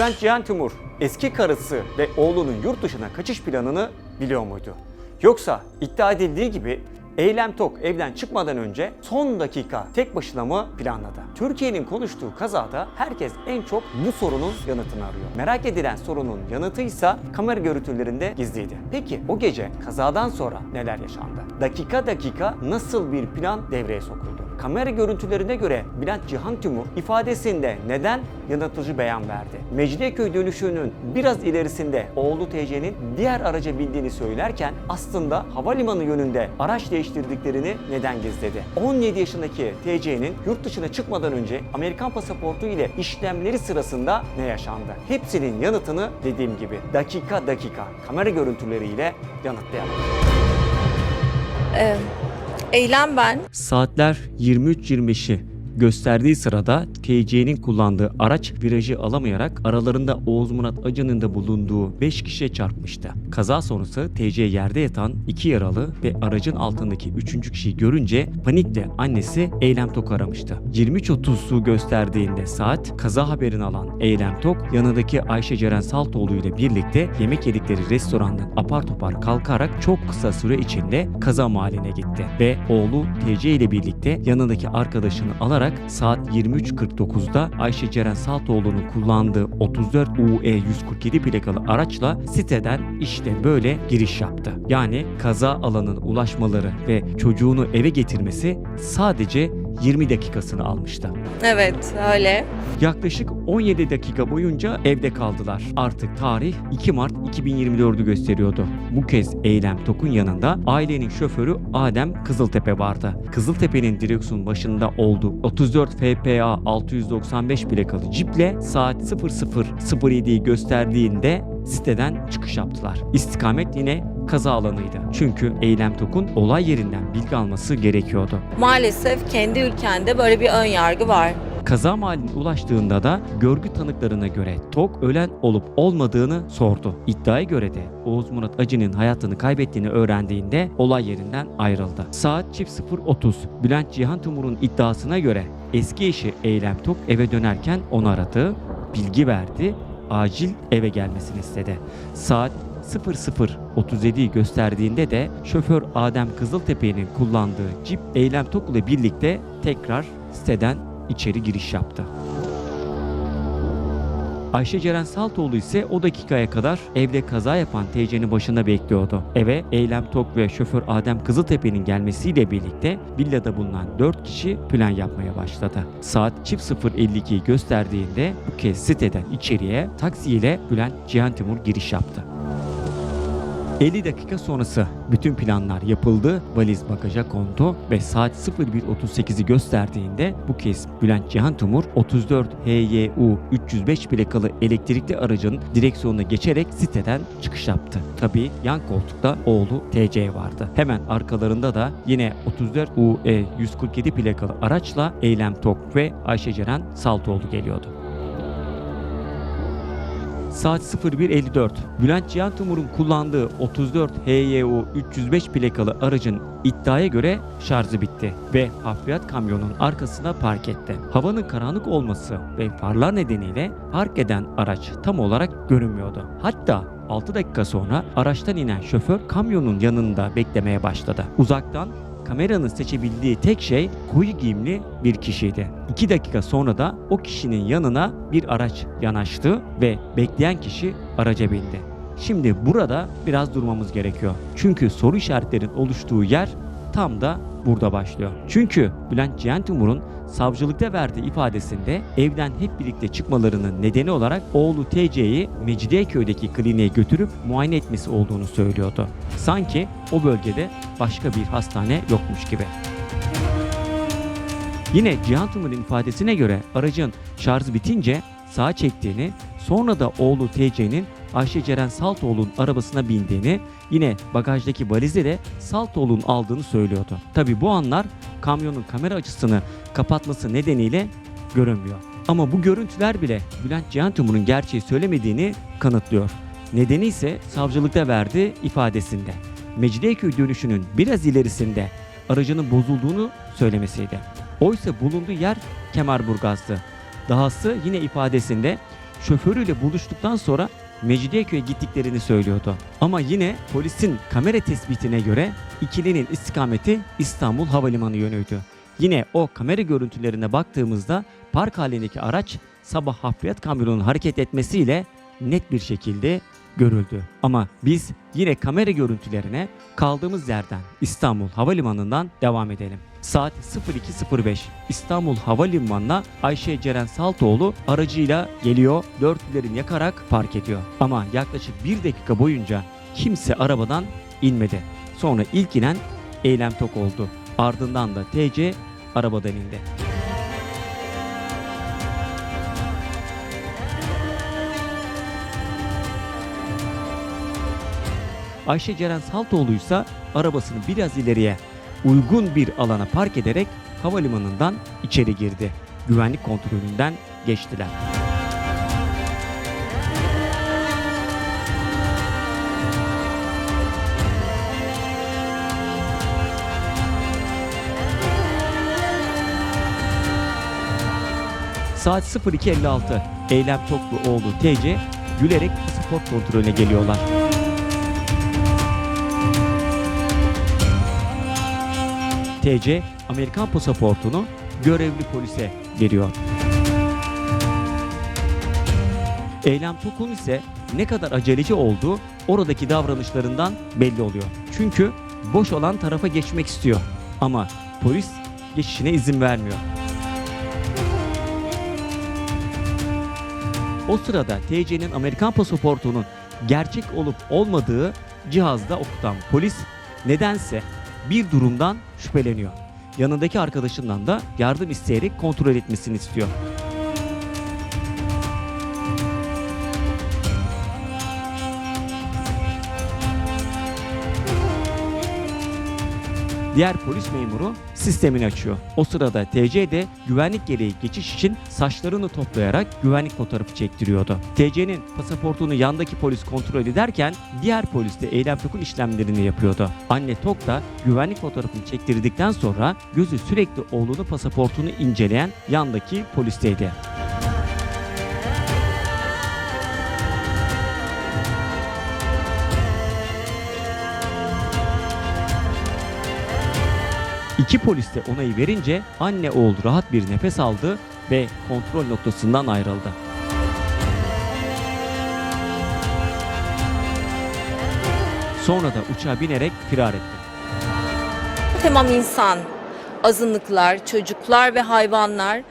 Bülent Cihan Timur eski karısı ve oğlunun yurt dışına kaçış planını biliyor muydu? Yoksa iddia edildiği gibi Eylem Tok evden çıkmadan önce son dakika tek başına mı planladı? Türkiye'nin konuştuğu kazada herkes en çok bu sorunun yanıtını arıyor. Merak edilen sorunun yanıtı ise kamera görüntülerinde gizliydi. Peki o gece kazadan sonra neler yaşandı? Dakika dakika nasıl bir plan devreye sokuldu? Kamera görüntülerine göre Bülent Cihan Timur ifadesinde neden yanıltıcı beyan verdi? Mecidiyeköy dönüşünün biraz ilerisinde oğlu TC'nin diğer araca bindiğini söylerken aslında havalimanı yönünde araç değiştirdiklerini neden gizledi? 17 yaşındaki TC'nin yurt dışına çıkmadan önce Amerikan pasaportu ile işlemleri sırasında ne yaşandı? Hepsinin yanıtını dediğim gibi dakika dakika kamera görüntüleriyle yanıtlayalım. Ee, eylem ben. Saatler 23.25'i gösterdiği sırada TC'nin kullandığı araç virajı alamayarak aralarında Oğuz Murat Acı'nın da bulunduğu 5 kişiye çarpmıştı. Kaza sonrası TC yerde yatan 2 yaralı ve aracın altındaki 3. kişiyi görünce panikle annesi Eylem Tok aramıştı. 23.30'u gösterdiğinde saat kaza haberini alan Eylem Tok yanındaki Ayşe Ceren Saltoğlu ile birlikte yemek yedikleri restorandan apar topar kalkarak çok kısa süre içinde kaza mahalline gitti ve oğlu TC ile birlikte yanındaki arkadaşını alarak saat 23.49'da Ayşe Ceren Saltoğlu'nun kullandığı 34 UE 147 plakalı araçla siteden işte böyle giriş yaptı. Yani kaza alanına ulaşmaları ve çocuğunu eve getirmesi sadece 20 dakikasını almıştı. Evet öyle. Yaklaşık 17 dakika boyunca evde kaldılar. Artık tarih 2 Mart 2024'ü gösteriyordu. Bu kez Eylem Tok'un yanında ailenin şoförü Adem Kızıltepe vardı. Kızıltepe'nin direksiyon başında olduğu 34 FPA 695 plakalı ciple saat 00.07'yi gösterdiğinde siteden çıkış yaptılar. İstikamet yine kaza alanıydı. Çünkü Eylem Tok'un olay yerinden bilgi alması gerekiyordu. Maalesef kendi ülkende böyle bir ön yargı var. Kaza mahalline ulaştığında da görgü tanıklarına göre Tok ölen olup olmadığını sordu. İddiaya göre de Oğuz Murat Acı'nın hayatını kaybettiğini öğrendiğinde olay yerinden ayrıldı. Saat çift 0.30 Bülent Cihan Timur'un iddiasına göre eski eşi Eylem Tok eve dönerken onu aradı, bilgi verdi, acil eve gelmesini istedi. Saat 00.37'yi gösterdiğinde de şoför Adem Kızıltepe'nin kullandığı Jeep Eylem Tok ile birlikte tekrar siteden içeri giriş yaptı. Ayşe Ceren Saltoğlu ise o dakikaya kadar evde kaza yapan TC'nin başında bekliyordu. Eve Eylem Tok ve şoför Adem Kızıltepe'nin gelmesiyle birlikte villada bulunan 4 kişi plan yapmaya başladı. Saat çift 0.52'yi gösterdiğinde bu kez siteden içeriye taksiyle Bülent Cihan Timur giriş yaptı. 50 dakika sonrası bütün planlar yapıldı, valiz bagaja kondu ve saat 01.38'i gösterdiğinde bu kez Bülent Cihan Timur 34 HYU 305 plakalı elektrikli aracın direksiyonuna geçerek siteden çıkış yaptı. Tabi yan koltukta oğlu TC vardı. Hemen arkalarında da yine 34 UE 147 plakalı araçla Eylem Tok ve Ayşe Ceren Saltoğlu geliyordu. Saat 01.54. Bülent Cihan Timur'un kullandığı 34 HYU 305 plakalı aracın iddiaya göre şarjı bitti ve hafriyat kamyonun arkasına park etti. Havanın karanlık olması ve farlar nedeniyle park eden araç tam olarak görünmüyordu. Hatta 6 dakika sonra araçtan inen şoför kamyonun yanında beklemeye başladı. Uzaktan kameranın seçebildiği tek şey koyu giyimli bir kişiydi. 2 dakika sonra da o kişinin yanına bir araç yanaştı ve bekleyen kişi araca bindi. Şimdi burada biraz durmamız gerekiyor. Çünkü soru işaretlerin oluştuğu yer tam da burada başlıyor. Çünkü Bülent Cihan Timur'un savcılıkta verdiği ifadesinde evden hep birlikte çıkmalarının nedeni olarak oğlu TC'yi Mecidiyeköy'deki kliniğe götürüp muayene etmesi olduğunu söylüyordu. Sanki o bölgede başka bir hastane yokmuş gibi. Yine Cihan Timur'un ifadesine göre aracın şarjı bitince sağa çektiğini, sonra da oğlu TC'nin Ayşe Ceren Saltoğlu'nun arabasına bindiğini, yine bagajdaki valizi de Saltoğlu'nun aldığını söylüyordu. Tabi bu anlar kamyonun kamera açısını kapatması nedeniyle görünmüyor. Ama bu görüntüler bile Bülent Cihan Timur'un gerçeği söylemediğini kanıtlıyor. Nedeni ise savcılıkta verdiği ifadesinde. Mecidiyeköy dönüşünün biraz ilerisinde aracının bozulduğunu söylemesiydi. Oysa bulunduğu yer Kemerburgaz'dı. Dahası yine ifadesinde şoförüyle buluştuktan sonra Mecidiyeköy'e gittiklerini söylüyordu. Ama yine polisin kamera tespitine göre ikilinin istikameti İstanbul Havalimanı yönüydü. Yine o kamera görüntülerine baktığımızda park halindeki araç sabah hafriyat kamyonunun hareket etmesiyle net bir şekilde görüldü. Ama biz yine kamera görüntülerine kaldığımız yerden İstanbul Havalimanı'ndan devam edelim. Saat 02.05 İstanbul Havalimanı'na Ayşe Ceren Saltoğlu aracıyla geliyor, dörtlülerini yakarak park ediyor. Ama yaklaşık bir dakika boyunca kimse arabadan inmedi. Sonra ilk inen Eylem Tok oldu. Ardından da TC arabadan indi. Ayşe Ceren Saltoğlu ise arabasını biraz ileriye uygun bir alana park ederek havalimanından içeri girdi. Güvenlik kontrolünden geçtiler. Saat 02.56 Eylem Toklu oğlu TC gülerek pasaport kontrolüne geliyorlar. TC Amerikan pasaportunu görevli polise veriyor. Eylem Tokun ise ne kadar aceleci olduğu oradaki davranışlarından belli oluyor. Çünkü boş olan tarafa geçmek istiyor ama polis geçişine izin vermiyor. O sırada TC'nin Amerikan pasaportunun gerçek olup olmadığı cihazda okutan polis nedense bir durumdan şüpheleniyor. Yanındaki arkadaşından da yardım isteyerek kontrol etmesini istiyor. Diğer polis memuru sistemini açıyor. O sırada TC de güvenlik gereği geçiş için saçlarını toplayarak güvenlik fotoğrafı çektiriyordu. TC'nin pasaportunu yandaki polis kontrol ederken diğer polis de Eylem Tok'un işlemlerini yapıyordu. Anne Tok da güvenlik fotoğrafını çektirdikten sonra gözü sürekli oğlunun pasaportunu inceleyen yandaki polisteydi. İki polis de onayı verince anne oğul rahat bir nefes aldı ve kontrol noktasından ayrıldı. Sonra da uçağa binerek firar etti. Tamam insan, azınlıklar, çocuklar ve hayvanlar